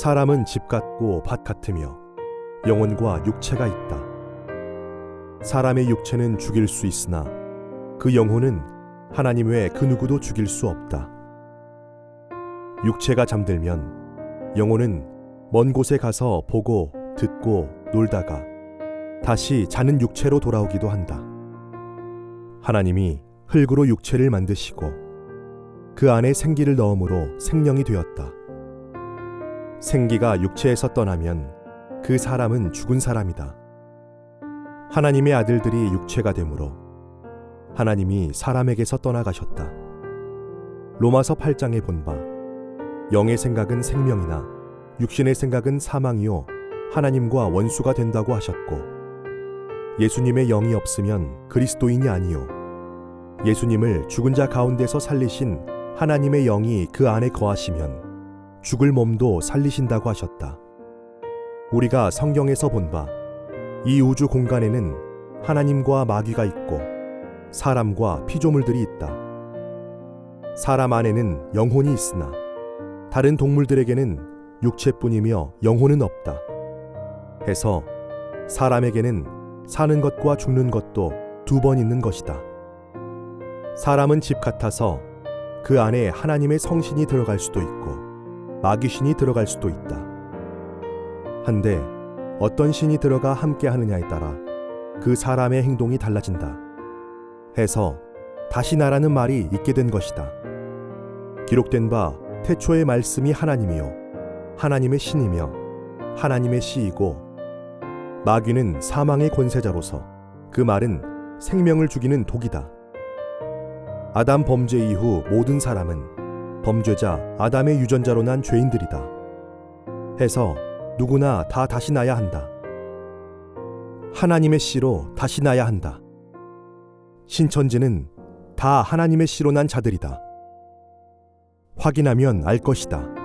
사람은 집 같고 밭 같으며 영혼과 육체가 있다. 사람의 육체는 죽일 수 있으나 그 영혼은 하나님 외에 그 누구도 죽일 수 없다. 육체가 잠들면 영혼은 먼 곳에 가서 보고 듣고 놀다가 다시 자는 육체로 돌아오기도 한다. 하나님이 흙으로 육체를 만드시고 그 안에 생기를 넣음으로 생명이 되었다. 생기가 육체에서 떠나면 그 사람은 죽은 사람이다. 하나님의 아들들이 육체가 되므로 하나님이 사람에게서 떠나가셨다. 로마서 8장에 본 바 영의 생각은 생명이나 육신의 생각은 사망이요 하나님과 원수가 된다고 하셨고 예수님의 영이 없으면 그리스도인이 아니요 예수님을 죽은 자 가운데서 살리신 하나님의 영이 그 안에 거하시면 죽을 몸도 살리신다고 하셨다. 우리가 성경에서 본 바 이 우주 공간에는 하나님과 마귀가 있고 사람과 피조물들이 있다. 사람 안에는 영혼이 있으나 다른 동물들에게는 육체뿐이며 영혼은 없다. 해서 사람에게는 사는 것과 죽는 것도 두 번 있는 것이다. 사람은 집 같아서 그 안에 하나님의 성신이 들어갈 수도 있고 마귀신이 들어갈 수도 있다. 한데 어떤 신이 들어가 함께 하느냐에 따라 그 사람의 행동이 달라진다. 해서 다시 나라는 말이 있게 된 것이다. 기록된 바 태초의 말씀이 하나님이요 하나님의 신이며 하나님의 씨이고 마귀는 사망의 권세자로서 그 말은 생명을 죽이는 독이다. 아담 범죄 이후 모든 사람은 범죄자 아담의 유전자로 난 죄인들이다. 해서 누구나 다 다시 나야 한다. 하나님의 씨로 다시 나야 한다. 신천지는 다 하나님의 씨로 난 자들이다. 확인하면 알 것이다.